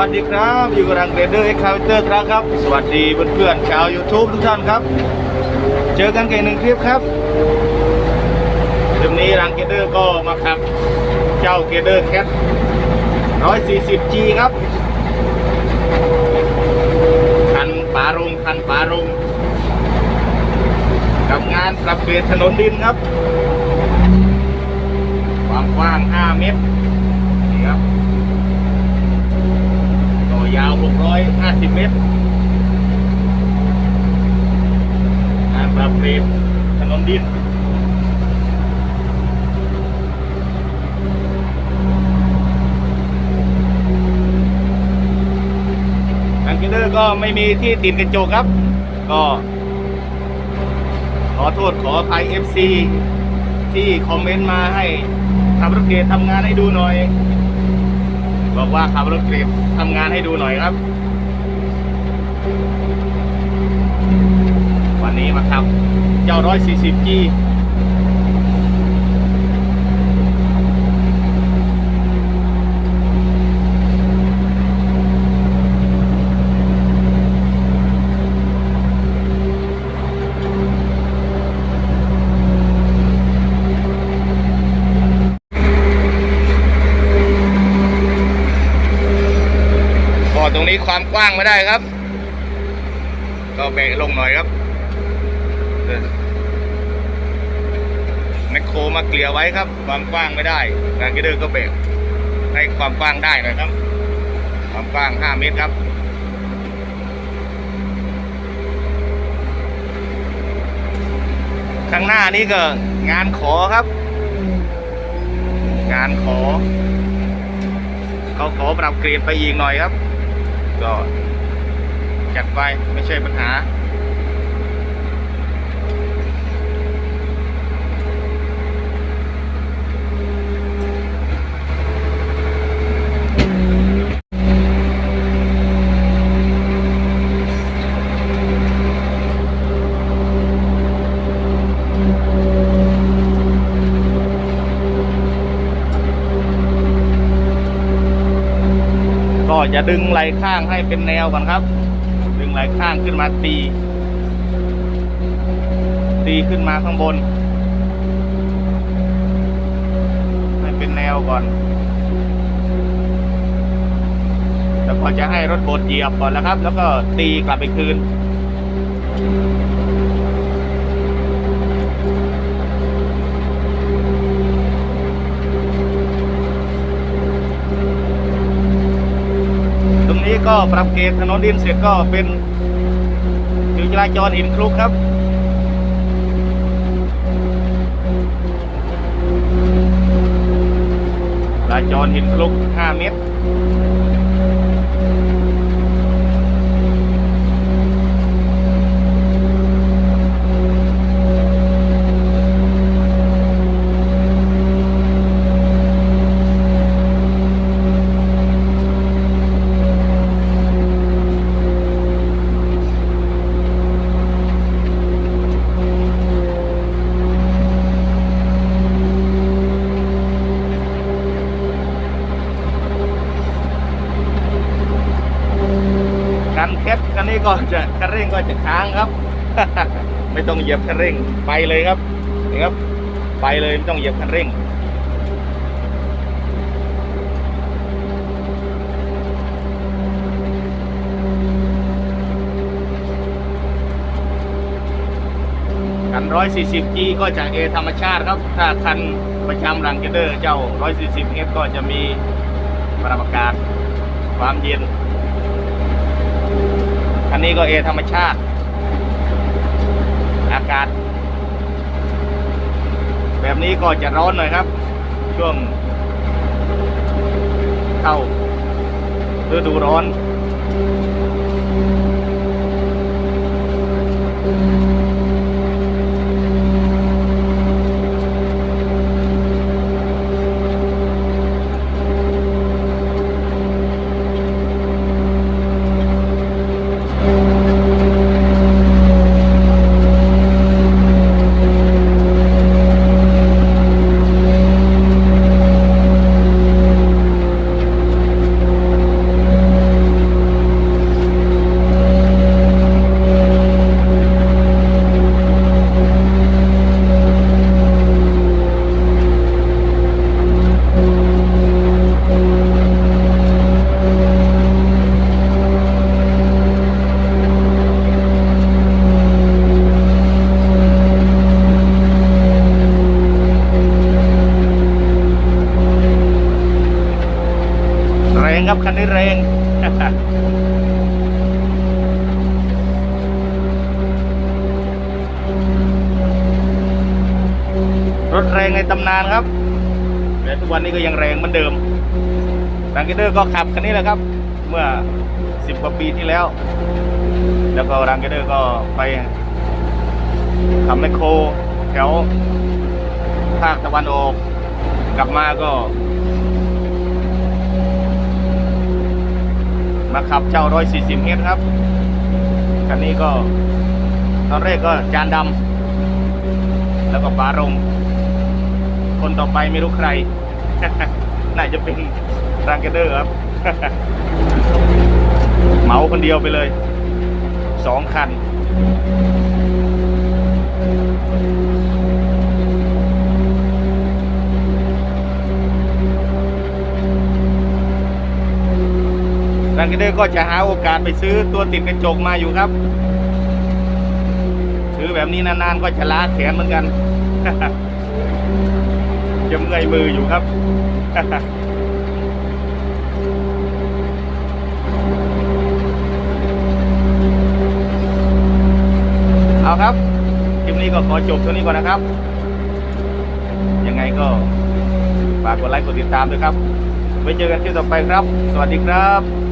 วัสดีครับ อยู่กับรังเรเดอร์เอ็กคาเตอร์ครับ สวัสดีเพื่อนๆชาว YouTube ทุกท่านครับ เจอกันกันหนึ่งคลิปครับคลิปนี้รังเกเดอร์ก็มาขับ เจ้าเกเดอร์แคท 140G ครับคันปารงคันปารงกับงานปรับเปลี่ยนถนนดินครับ ความกว้าง 5 เมตร 250 เมตรทางปรับเปรียบถนนดินทางกินเนอร์ก็ไม่มีที่ตีนกระจกครับ ก็ขอโทษขออภัย FC ที่คอมเมนต์มาให้ทำรถเกตทำงานให้ดูหน่อย บอกว่าขับรถเกรดทำงานให้ดูหน่อยครับ วันนี้มาครับเจ้า 140G ก็ตรงนี้ ความกว้างไม่ได้ครับ ก็แบกลงหน่อยครับแมคโครมาเกลี่ยไว้ครับ ความกว้างไม่ได้การกระเดือก็แบกให้ความกว้างได้หน่อยครับ ความกว้าง 5 เมตรครับข้างหน้านี้ก็งานขอครับ งานขอ เขาขอปรับเกรดไปอีกหน่อยครับ ก็จัดไปไม่ใช่ปัญหา ก็จะดึงไหล่ข้างให้เป็นแนวก่อนครับ ดึงไหล่ข้างขึ้นมาตี ตีขึ้นมาข้างบน ให้เป็นแนวก่อนแล้วก็จะให้รถบดเหยียบก่อนแล้วครับ แล้วก็ตีกลับไปคืน ตรงนี้ ก็ปรับเกณฑ์ถนนดินเสร็จก็เป็นผิวจราจรหินคลุกครับจราจรหินคลุก 5 เมตร การแคทคันนี้ก็จะคันเร่งก็จะค้างครับ ไม่ต้องเหยียบคันเร่งไปเลยครับนี่ครับ ไปเลยไม่ต้องเหยียบคันเร่งคัน 140G ก็จะเอธรรมชาติครับ ถ้าคันประจำรังเกเดอร์เจ้า 140F ก็จะมีปรับอากาศความเย็น อันนี้ก็เอธรรมชาติ อากาศ แบบนี้ก็จะร้อนหน่อยครับ ช่วง เข้าฤดูร้อน ค รงครับคันนี้แรงรถแรงในตำนานครับแต่ทุกวันนี้ก็ยังแรงเหมือนเดิมรังเกเดอร์ก็ขับคันนี้แหละครับ เมื่อสิบกว่าปีที่แล้ว แล้วก็รังเกเดอร์ก็ไปขับแมโครแถวภาคตะวันออก กลับมาก็ มาขับ เจ้าร้อยสี่สิบเมตรครับคันนี้ก็ตอนแรกก็จานดำแล้วก็ปารงคนต่อไปไม่รู้ใคร น่าจะเป็นรังเกเดอร์ครับ เหมาคนเดียวไปเลย สองคัน รังเกเดอร์ก็จะหาโอกาสไปซื้อตัวติดกระจกมาอยู่ครับ ซื้อแบบนี้นานๆก็จะล้าแขนเหมือนกัน จะเมื่อยมืออยู่ครับเอาครับคลิปนี้ก็ขอจบเท่านี้ก่อนนะครับ ยังไงก็ฝากกดไลค์กดติดตามด้วยครับ ไว้เจอกันคลิปต่อไปครับ สวัสดีครับ